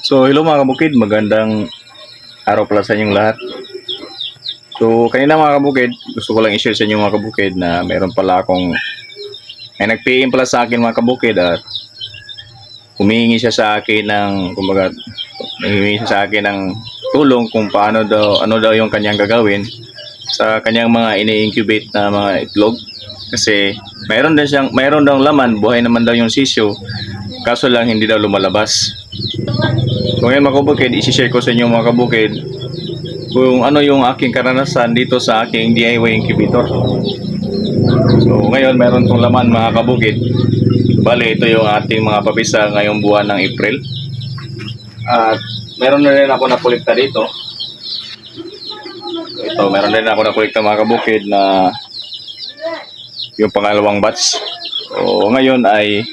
So, hello mga kabukid, magandang araw pala sa inyong lahat. So, kanina mga kabukid, gusto ko lang i-share sa inyo mga kabukid na meron pala akong ay nag-PM pala sa akin mga kabukid at humihingi siya sa akin ng kumbaga humihingi siya sa akin ng tulong kung paano daw ano daw yung kanyang gagawin sa kanyang mga ini-incubate na mga itlog. Kasi mayroon din siyang mayroon daw laman buhay naman daw yung sisyo. Kaso lang hindi daw lumalabas So ngayon mga kabukid, isi-share ko sa inyo mga kabukid kung ano yung aking karanasan dito sa aking DIY incubator. So ngayon meron tong laman mga kabukid. Bale, ito yung ating mga papisa ngayong buwan ng April. At meron na rin ako nakulikta dito. So, ito, meron din ako nakulikta mga kabukid na yung pangalawang batch. So ngayon ay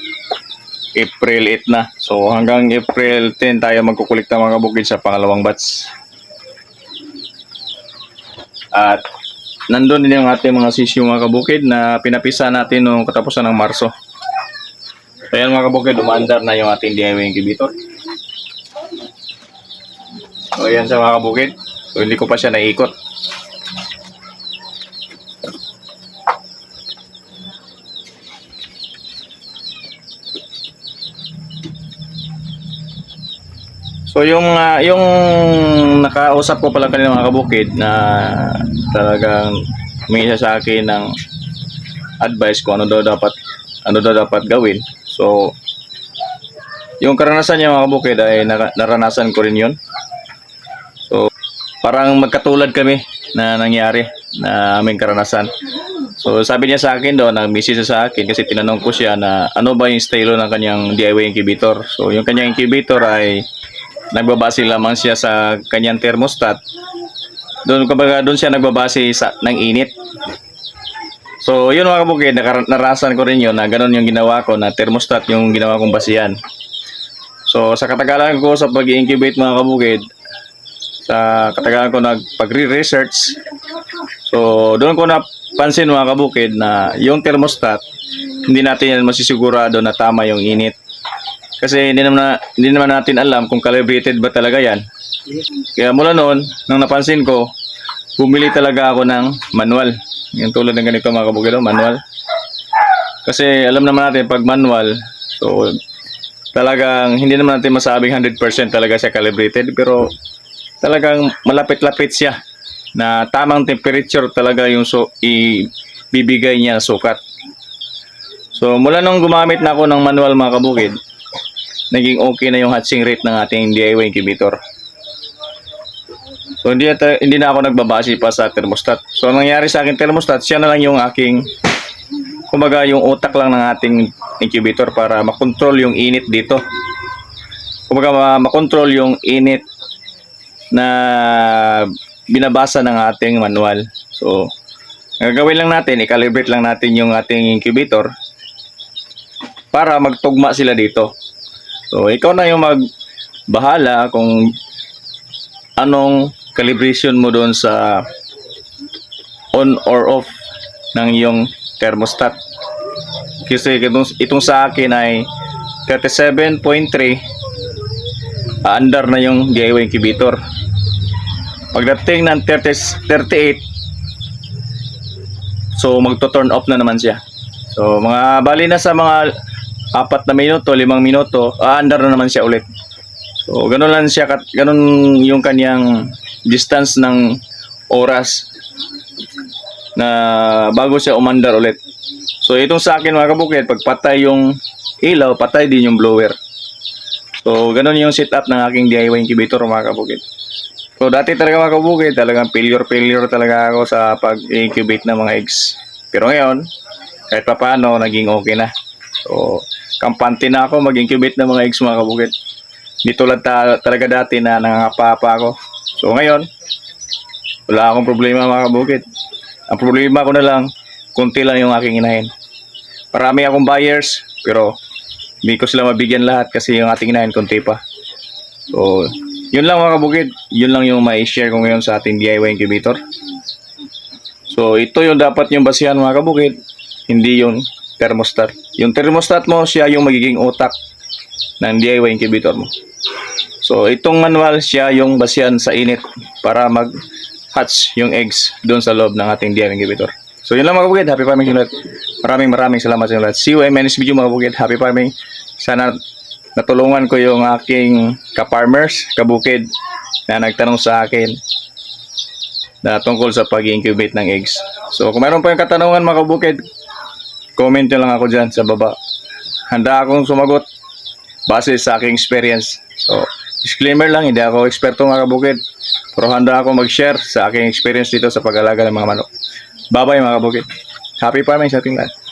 April 8 na. So hanggang April 10 tayo magkukulikta mga kabukid sa pangalawang batch. At nandun din yung ating mga sisyo mga kabukid na pinapisa natin noong katapusan ng Marso. Ayan mga kabukid, umaandar na yung ating DIY incubator. So ayan sa mga kabukid. So hindi ko pa siya naiikot. So yung ah, yung nakausap ko pala kanina mga kabukid na talagang humingi siya sa akin ng advice kung ano daw dapat ano daw dapat gawin. So yung karanasan niya mga kabukid ay nara- naranasan ko rin yun. So parang magkatulad kami na nangyari na aming karanasan. So sabi niya sa akin doon, nag-message sa akin kasi tinanong ko siya na ano ba yung style ng kanyang DIY incubator. So yung kanyang incubator ay nagbabase lamang siya sa kanyang thermostat. Doon kumbaga doon siya nagbabase sa ng init. So, yun mga kabukid, narasan ko rin yun na ganun yung ginawa ko na thermostat yung ginawa kong basihan. So, sa katagalan ko sa pag-incubate mga kabukid, sa katagalan ko nagpag-research, so doon ko napansin mga kabukid na yung thermostat, hindi natin yan masisigurado na tama yung init. Kasi hindi naman, na, hindi naman natin alam kung calibrated ba talaga yan. Kaya mula noon, nang napansin ko, bumili talaga ako ng manual. Yung tulad ng ganito mga kabukid, oh, manual. Kasi alam naman natin pag manual, so talagang hindi naman natin masabing 100% talaga siya calibrated pero talagang malapit-lapit siya na tamang temperature talaga yung so ibibigay niya sukat. So mula nung gumamit na ako ng manual mga kabukid, naging okay na yung hatching rate ng ating DIY incubator. So hindi na, hindi na ako nagbabase pa sa thermostat. So ang nangyari sa akin thermostat, siya na lang yung aking kumbaga yung utak lang ng ating incubator para makontrol yung init dito. Kumbaga ma- makontrol yung init na binabasa ng ating manual. So gagawin lang natin, i-calibrate lang natin yung ating incubator para magtugma sila dito. So, ikaw na yung magbahala kung anong calibration mo doon sa on or off ng iyong thermostat. Kasi itong, itong sa akin ay 37.3 aandar na yung DIY incubator. Pagdating ng 30, 38 so magto-turn off na naman siya. So mga bali na sa mga apat na minuto, limang minuto, aandar na naman siya ulit. So, ganun lang siya, ganun yung kanyang distance ng oras na bago siya umandar ulit. So, itong sa akin mga kabukid, pag patay yung ilaw, patay din yung blower. So, ganun yung setup ng aking DIY incubator mga kabukid. So, dati talaga mga kabukid, talagang failure-failure talaga ako sa pag-incubate ng mga eggs. Pero ngayon, kahit pa paano, naging okay na. So, kampante na ako mag-incubate ng mga eggs mga kabukid. Hindi tulad ta- talaga dati na nangangapa pa ako. So ngayon, wala akong problema mga kabukid. Ang problema ko na lang, kunti lang yung aking inahin. Parami akong buyers, pero hindi ko sila mabigyan lahat kasi yung ating inahin kunti pa. So, yun lang mga kabukid. Yun lang yung may share ko ngayon sa ating DIY incubator. So, ito yung dapat yung basihan mga kabukid. Hindi yung thermostat. Yung thermostat mo, siya yung magiging utak ng DIY incubator mo. So, itong manual siya yung basihan sa init para mag-hatch yung eggs doon sa loob ng ating DM incubator. So, yun lang mga kabukid. Happy farming sa. Maraming maraming salamat sa inyo lahat. See you in my next video mga kabukid. Happy farming. Sana natulungan ko yung aking ka-farmers, kabukid, na nagtanong sa akin na tungkol sa pag-incubate ng eggs. So, kung mayroon pa yung katanungan mga kabukid, comment nyo lang ako dyan sa baba. Handa akong sumagot base sa aking experience. So, disclaimer lang, hindi ako eksperto mga kabukid. Pero handa ako mag-share sa aking experience dito sa pag-alaga ng mga manok. Bye-bye mga kabukid. Happy farming sa ating lahat.